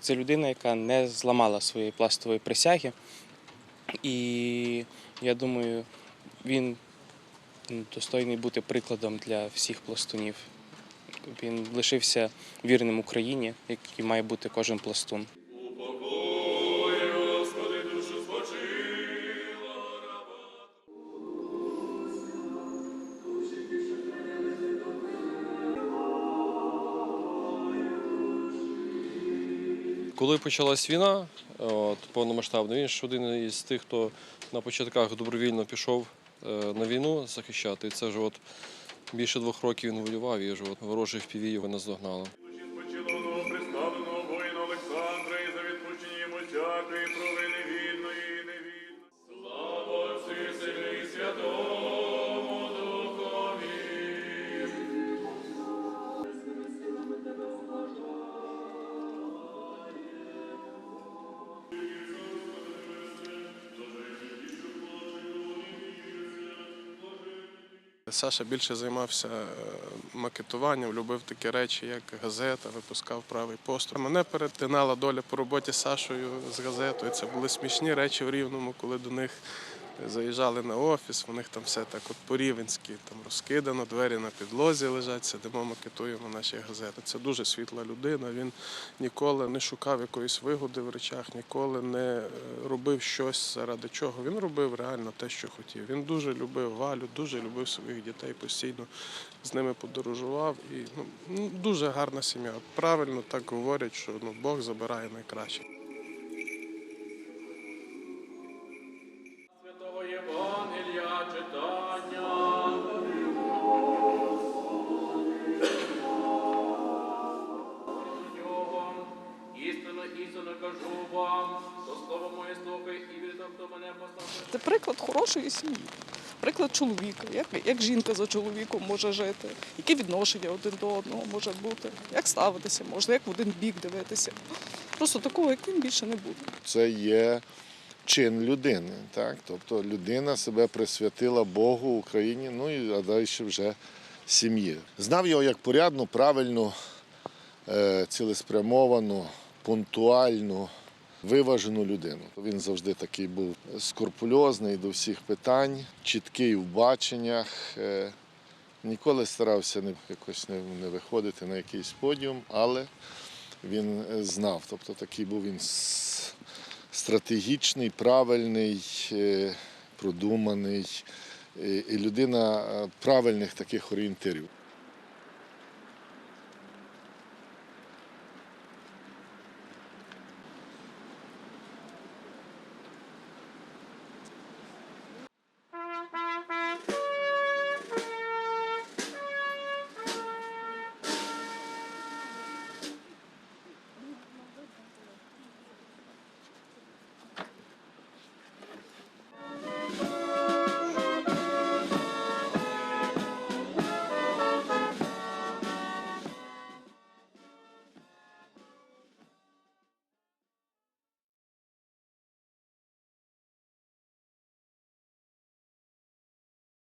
Це людина, яка не зламала своєї пластової присяги. І я думаю, він достойний бути прикладом для всіх пластунів. Він лишився вірним Україні, який має бути кожен пластун. Коли почалась війна, от, повномасштабна, він ж один із тих, хто на початках добровільно пішов е, на війну захищати. І це ж от більше двох років він воював і ж от ворожий в піві його Саша більше займався е, макетуванням, любив такі речі, як газета, випускав правий поступ. Мене перетинала доля по роботі з Сашою з газетою. Це були смішні речі в Рівному, коли до них заїжджали на офіс, у них там все так от по-рівенськи там розкидано, двері на підлозі лежать, сидимо, макетуємо наші газети. Це дуже світла людина. Він ніколи не шукав якоїсь вигоди в речах, ніколи не е, робив щось заради чого. Він робив реально те, що хотів. Він дуже любив Валю, дуже любив своїх дітей, постійно з ними подорожував. І ну, дуже гарна сім'я. Правильно так говорять, що ну, Бог забирає найкраще. Читання. Нього, Істинно, істинно кажу вам, то слово моє слухай і вірте, хто мене послав. Це приклад хорошої сім'ї, приклад чоловіка, як, як жінка за чоловіком може жити, які відношення один до одного може бути, як ставитися можна, як в один бік дивитися. Просто такого, як він більше не буде. це є чин людини. Так? Тобто людина себе присвятила Богу, Україні, ну і а далі вже сім'ї. Знав його як порядну, правильну, е, цілеспрямовану, пунктуальну, виважену людину. Він завжди такий був скрупульозний до всіх питань, чіткий в баченнях. е, Ніколи старався не, якось не, виходити на якийсь подіум, але він е, знав. Тобто такий був він стратегічний, правильний, е, продуманий е, і людина е, правильних таких орієнтирів.